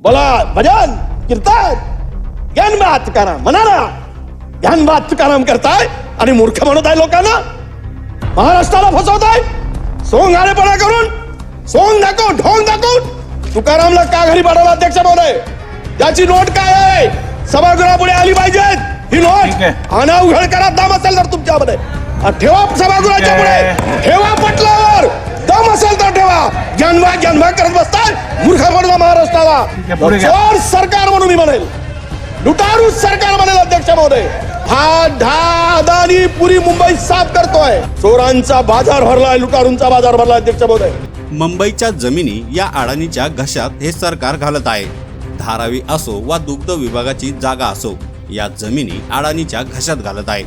बोला भजन कीर्तन ज्ञानबाद तुकाराम म्हणा ना ज्ञानबाद तुकाराम करताय आणि मूर्ख म्हणत आहे लोकांना महाराष्ट्राला फसवताय सोंग आलेपणा करून सोंग दाखव ढोंग दाखवून तुकारामला का घरी पाठवला अध्यक्ष महोदय त्याची नोट काय आहे सभागृहापुढे आली पाहिजेत ही। नोट. अनावघड करा दम असेल तर तुमच्यामध्ये ठेवा सभागृहाच्या पुढे. ठेवा पटलावर दम असेल तर ठेवा. ज्ञानभा ज्ञानभा करत बसताय. मूर्ख म्हणून महाराष्ट्राला. चोर सरकार म्हणून मी म्हणेल. लुटारू सरकार म्हणेल अध्यक्ष महोदय. हा ढा अदानी पुरी मुंबई साफ करतोय. चोरांचा बाजार भरलाय लुटारूंचा बाजार भरलाय अध्यक्ष महोदय. मुंबईच्या जमिनी या अडाणीच्या घशात हे सरकार घालत आहे. धारावी असो वा दुग्ध विभागाची जागा असो या जमिनी अडाणीच्या घशात घालत आहे.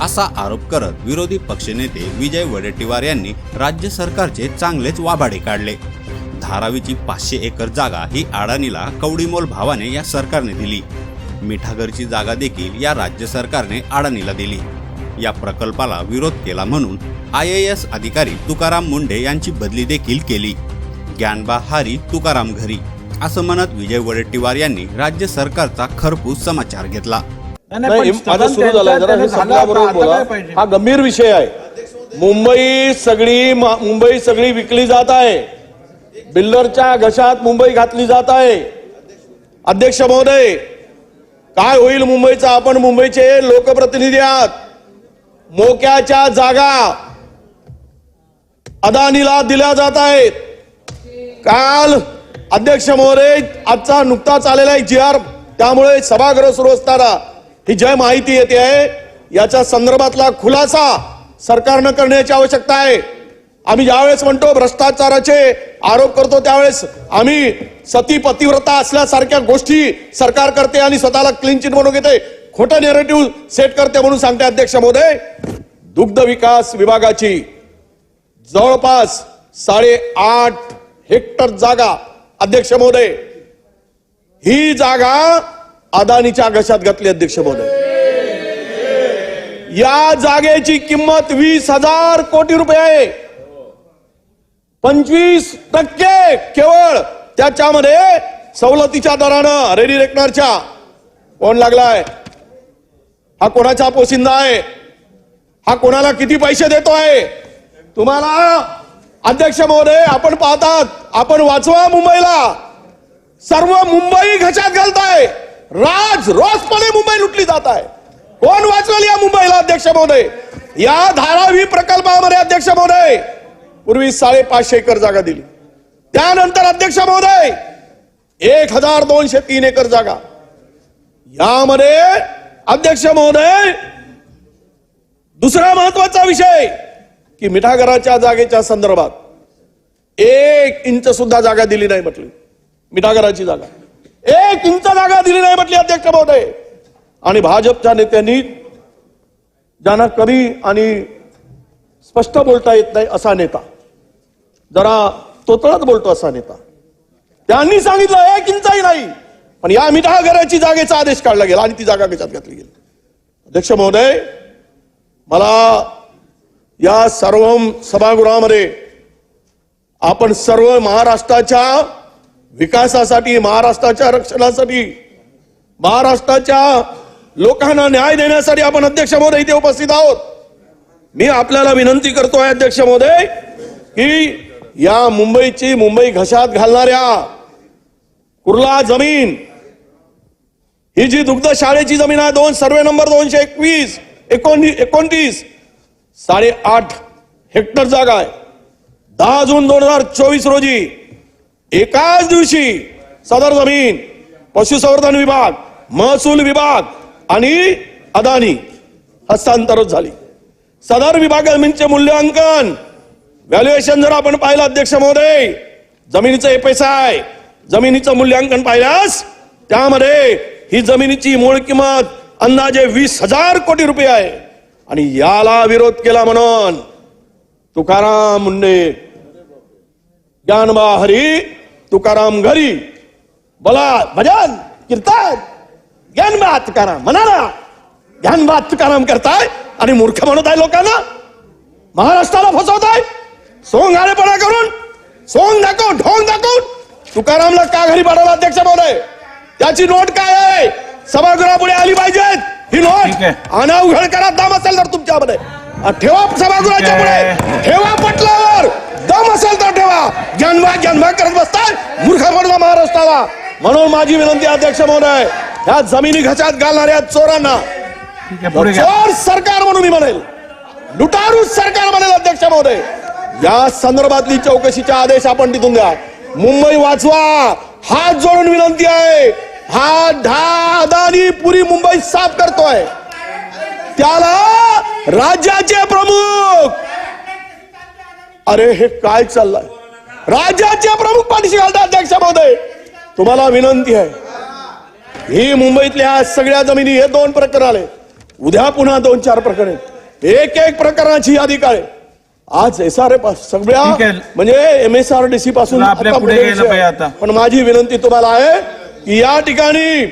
असा आरोप करत विरोधी पक्षनेते विजय वडेट्टीवार यांनी राज्य सरकारचे चांगलेच वाभाडे काढले. धारावीची पाचशे एकर जागा ही अडाणीला कवडीमोल भावाने या सरकारने दिली. मिठागरची जागा देखील या राज्य सरकारने अडाणीला दिली. या प्रकल्पाला विरोध केला म्हणून आय ए एस अधिकारी तुकाराम मुंडे यांची बदली देखील केली. ज्ञानबा हारी तुकाराम घरी असं म्हणत विजय वडेट्टीवार यांनी राज्य सरकारचा खरपूस समाचार घेतला. नाही, माझं सुरू जरा हे संपल्याबरोबर बोला? हा गंभीर विषय आहे. मुंबई सगळी मुंबई सगळी विकली जात आहे. बिल्डरच्या घशात मुंबई घातली जात आहे. अध्यक्ष महोदय काय होईल मुंबईचा? आपण मुंबईचे लोकप्रतिनिधी आहात. मोक्याच्या जागा अदानीला दिल्या जात आहेत. काल अध्यक्ष महोदय आजचा नुकताच आलेला एक जी आर त्यामुळे सभागृह सुरू असताना ही जय माहिती येते आहे. याच्या संदर्भातला खुलासा सरकारनं करण्याची आवश्यकता आहे. आम्ही ज्यावेळेस म्हणतो भ्रष्टाचाराचे आरोप करतो त्यावेळेस आम्ही सती पतिव्रता असल्यासारख्या गोष्टी सरकार करते आणि स्वतःला क्लीन चिट म्हणून घेते. खोटं नेरेटिव्ह सेट करते म्हणून सांगते अध्यक्ष महोदय. दुग्ध विकास विभागाची जवळपास साडेआठ हेक्टर जागा अध्यक्ष महोदय. ही जागा अदानीच्या घशात घातली अध्यक्ष महोदय या जागेची किंमत वीस हजार कोटी रुपये. आहे पंचवीस टक्के केवळ त्याच्यामध्ये सवलतीच्या दरानं रेडी रेकनरच्या कोण लागलाय? हा कोणाचा पोशिंदा आहे? हा कोणाला किती पैसे देतो आहे? तुम्हाला अध्यक्ष महोदय आपण पाहतात आपण वाचवा मुंबईला. सर्व मुंबई घशात घालताय. राज रोजपणे मुंबई लुटली जात आहे. कोण वाचवेल या मुंबईला अध्यक्ष महोदय? या धारावी प्रकल्पामध्ये अध्यक्ष महोदय पूर्वी साडेपाचशे एकर जागा दिली. त्यानंतर अध्यक्ष महोदय एक हजार दोनशे तीन एकर जागा. यामध्ये अध्यक्ष महोदय दुसरा महत्त्वाचा विषय की मिठागराच्या जागेच्या संदर्भात एक इंच सुद्धा जागा दिली नाही म्हटली. मिठागराची जागा. एक इंच जागा दिली नाही म्हटली अध्यक्ष महोदय. आणि भाजपच्या नेत्यांनी ज्यांना कमी आणि स्पष्ट बोलता येत नाही असा नेता जरा तोतळत बोलतो असा नेता. त्यांनी सांगितलं एक इंचही नाही. पण या मिठागराची जागेचा आदेश काढला गेला आणि ती जागा कशात घातली गेली. अध्यक्ष महोदय मला या सर्व सभागृहामध्ये आपण सर्व महाराष्ट्राच्या विकासासाठी महाराष्ट्राच्या रक्षणासाठी महाराष्ट्राच्या लोकांना न्याय देण्यासाठी आपण अध्यक्ष महोदय इथे उपस्थित आहोत. मी आपल्याला विनंती करतोय अध्यक्ष महोदय की या मुंबईची मुंबई घशात घालणाऱ्या कुर्ला जमीन ही जी दुग्ध शाळेची जमीन आहे दोन सर्वे नंबर दोनशे एकवीस एकोणतीस एकोणतीस साडेआठ हेक्टर जागा आहे. दहा जून दोन हजार चोवीस रोजी एकाच दिवशी सदर जमीन पशुसंवर्धन विभाग महसूल विभाग आणि अदानी हस्तांतरित झाली. सदर विभाग जमीनचे मूल्यांकन व्हॅल्युएशन जर आपण पाहिलं अध्यक्ष महोदय जमिनीचं एफएसआय जमिनीचं मूल्यांकन पाहिल्यास त्यामध्ये ही जमिनीची मूळ किंमत अंदाजे वीस हजार कोटी रुपये आहे. आणि याला विरोध केला म्हणून तुकाराम मुंडे ज्ञानबा हरी तुकाराम घरी. बोला भजन कीर्तन ज्ञानबा तुकाराम म्हणा ना ज्ञानबा तुकाराम करताय आणि मूर्ख म्हणत आहे लोकांना. महाराष्ट्राला फसवताय. सोंग आलेपणा करून सोंग दाखव ढोंग दाखवून तुकारामला का घरी पाठवलं अध्यक्ष महोदय त्याची नोट काय आहे? सभागृहापुढे आली पाहिजेत. ही नोट. अनावघड करा दम असेल तर तुमच्यामध्ये. ठेवा सभागृहाच्या पुढे. ठेवा ज्ञानभा ज्ञानभा करत बसताय. मूर्ख पडला महाराष्ट्राला. म्हणून माझी विनंती अध्यक्ष महोदय ह्या जमिनी घशात घालणाऱ्या चोरांना चोर सरकार म्हणून मी म्हणेल. लुटारू सरकार म्हणेल अध्यक्ष महोदय. या संदर्भातली चौकशीचा आदेश आपण तिथून द्या. मुंबई वाचवा. हात जोडून विनंती आहे. हा ढा अदानी पुरी मुंबई साफ करतोय. त्याला राज्याचे प्रमुख अरे हे काय चाललंय? राज्याचे प्रमुख पाठीशी घालतात अध्यक्ष महोदय. तुम्हाला विनंती आहे. ही मुंबईतल्या सगळ्या जमिनी हे दोन प्रकरण आले उद्या पुन्हा दोन चार प्रकरण. एक एक प्रकरणाची यादी काढे आज एस आर सगळ्या ठीक आहे. म्हणजे M S R D C पासून. पण माझी विनंती तुम्हाला आहे की या ठिकाणी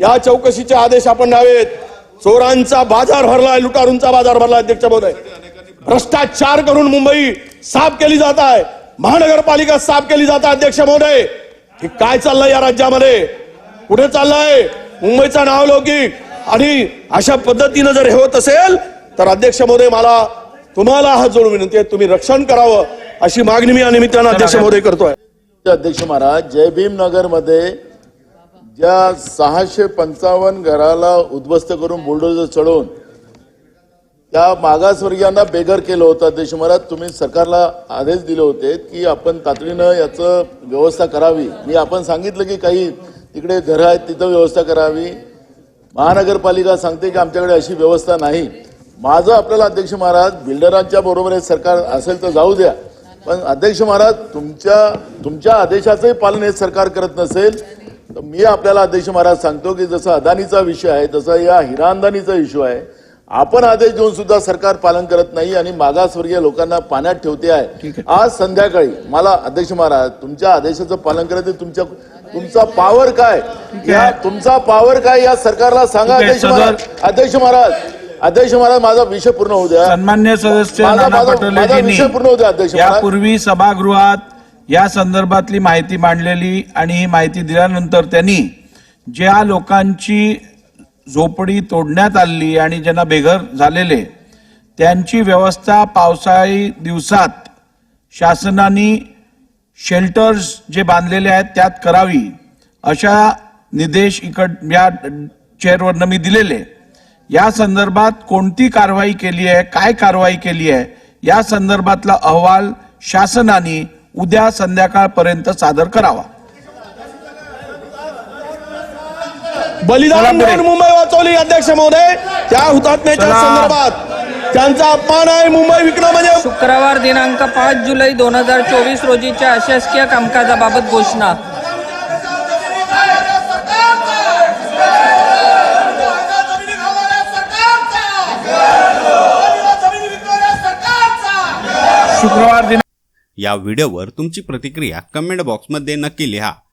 या चौकशीचे आदेश आपण द्यावेत. चोरांचा बाजार भरलाय लुटारूंचा बाजार भरलाय अध्यक्ष महोदय. भ्रष्टाचार करून मुंबई साफ केली जात आहे. महानगरपालिका साफ केली जात अध्यक्ष महोदय. हे काय चाललंय या राज्यामध्ये? कुठे चाललंय? मुंबईचा नावलौकिक. आणि अशा पद्धतीनं जर हे होत असेल तर अध्यक्ष महोदय मला तुम्हाला हात जोडून विनंती आहे तुम्ही रक्षण करावं अशी मागणी मी या निमित्तानं अध्यक्ष महोदय करतोय. अध्यक्ष महाराज जय भीम नगरमध्ये ज्या सहाशे पंचावन्न घराला उद्ध्वस्त करून बुलडोजर चढवून त्या मागासवर्गीयांना बेघर केलं होतं. अध्यक्ष महाराज तुम्ही सरकारला आदेश दिले होते की आपण तातडीनं याचं व्यवस्था करावी. मी आपण सांगितलं की काही तिकडे घरं आहेत तिथं व्यवस्था करावी. महानगरपालिका सांगते की आमच्याकडे अशी व्यवस्था नाही. माझं आपल्याला अध्यक्ष महाराज बिल्डरांच्या बरोबर सरकार असेल तर जाऊ द्या. पण अध्यक्ष महाराज तुमच्या तुमच्या आदेशाचंही पालन हे सरकार करत नसेल तर मी आपल्याला अध्यक्ष महाराज सांगतो की जसं अदानीचा विषय आहे तसा या हिरा अंदानीचा इश्यू आहे. आपण आदेश देऊन सुद्धा सरकार पालन करत नाही आणि मागासवर्गीय लोकांना पाण्यात ठेवते आहे. आज संध्याकाळी मला अध्यक्ष महाराज तुमच्या आदेशाचं पालन करत. तुमच्या तुमचा पावर काय? या तुमचा पावर काय या सरकारला सांगा अध्यक्ष महाराज. अध्यक्ष महाराज अध्यक्ष महाराज माझा विषय पूर्ण होऊ द्या. सन्मान्य सदस्य नाना विषय पूर्ण होऊ द्या, अध्यक्ष. यापूर्वी सभागृहात या संदर्भातली माहिती मांडलेली आणि ही माहिती दिल्यानंतर त्यांनी ज्या लोकांची झोपडी तोडण्यात आली आणि ज्यांना बेघर झालेले त्यांची व्यवस्था पावसाळी दिवसात शासनाने शेल्टर्स जे बांधलेले आहेत त्यात करावी अशा निर्देश इकड या चेअरवरनं मी दिलेले. या संदर्भात कोणती कारवाई केली आहे काय कारवाई केली आहे या संदर्भातला अहवाल शासनाने उद्या संध्याकाळपर्यंत सादर करावा. बलिदान. देऊन मुंबई वाचवली अध्यक्ष महोदय त्या हुतात्म्याच्या चला. संदर्भात त्यांचा अपमान आहे मुंबई विकणं म्हणजे शुक्रवार दिनांक पाच जुलै दोन हजार चोवीस रोजीच्या अशासकीय कामकाजाबाबत घोषणा शुक्रवार दिन या व्हिडिओवर तुमची प्रतिक्रिया कमेंट बॉक्समध्ये नक्की लिहा